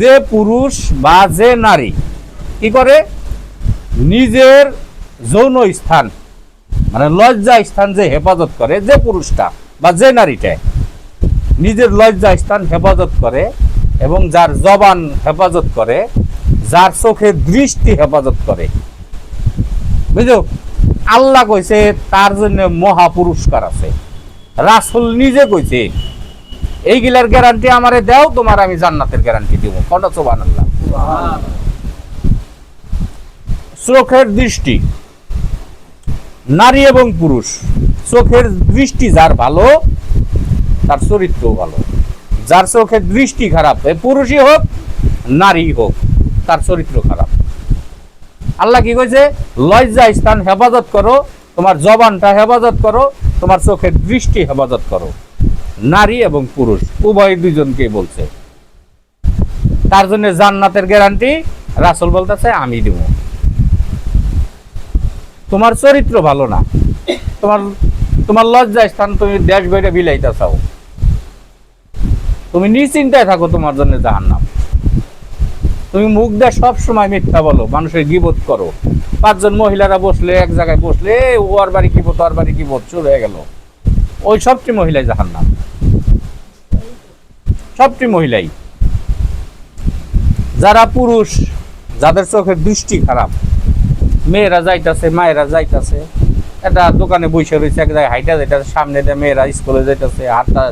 যে পুরুষ বা যে নারী, কি করে? নিজের যৌন স্থান মানে লজ্জা স্থান যে হেফাজত করে যে পুরুষটা বা যে নারীটা নিজের লজ্জা স্থান হেফাজত করে এবং যার জবান হেফাজত করে, যার চোখে দৃষ্টি হেফাজত করে। বুঝলো আল্লাহ কইছে, তার জন্য মহা পুরস্কার আছে। রাসুল নিজে কইছে এইগুলার গ্যারান্টি আমারে দাও, তোমার আমি জান্নাতের গ্যারান্টি দিব। আল্লাহ চোখের দৃষ্টি, নারী এবং পুরুষ, চোখের দৃষ্টি যার ভালো, তার চরিত্র ভালো। যার চোখের দৃষ্টি খারাপ পুরুষই হোক, নারী হোক, তার চরিত্র খারাপ। আল্লাহ কি কইছে? লজ্জা স্থান হেফাজত করো, তোমার জবানটা হেফাজত করো, তোমার চোখের দৃষ্টি হেফাজত করো। নারী এবং পুরুষ উভয় দুজনকে বলছে। তার জন্য জান্নাতের গ্যারান্টি রাসুল বলতেছে আমি দিব। তোমার চরিত্র ভালো না। তোমার তোমার লজ্জা স্থান তুমি দেশ বাইরে বিলাইতে চাও তুমি নিশ্চিন্তায় থাকো তোমার জন্য জাহান্নাম। তুমি মুখ দিয়ে সব সময় মিথ্যা বলো মানুষের গিবত করো। পাঁচজন মহিলারা বসলে এক জায়গায় বসলে "এ, ও আর বাড়ি কিবত ওর বাড়ি কিবত শুরু হয়ে গেল। ওই সবটি মহিলাই জাহান্নাম। সবটি মহিলাই। যারা পুরুষ, যাদের চোখের দৃষ্টি খারাপ, মেয়েরা যাইতাছে, মায়েরা যাইতাছে, একটা দোকানে বসে রয়েছে, এক জায়গায় হাইটা যাইতাছে, সামনে মেয়েরা স্কুলে যাইতাছে হাতটা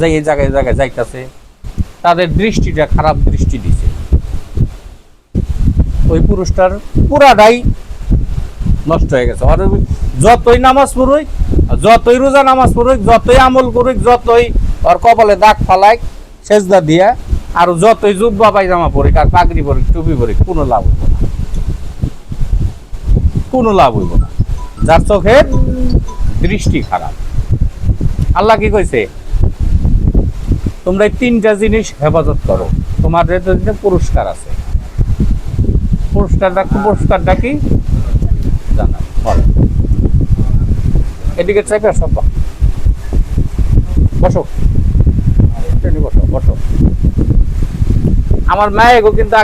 যাই, এই জায়গায় জায়গায় যাইতাছে, তাদের দৃষ্টিটা খারাপ দৃষ্টি দিছে। ওই পুরুষটার পুরাটাই নষ্ট হয়ে গেছে। আর যতই নামাজ পড়ুক, যতই রোজা নামাজ পড়ুক, যতই আমল করুক, যতই ওর কপালে দাগ ফালাক সেজদা দিয়া আর যতই জুব্বা পায়জামা পড়ুক আর পাগড়ি পড়ুক টুপি পড়ুক কোনো লাভ হইব না। কোনো লাভ হইব না। যার চোখের দৃষ্টি খারাপ। আল্লাহ কি কইছে? তোমরা এই তিনটা জিনিস হেফাজত করো। তোমাদের পুরস্কার আছে। পুরস্কারটা পুরস্কারটা কি? জানা বলো। এদিকে চেপে সব বসো। বসো। বসো আমার মায়েগো কিন্তু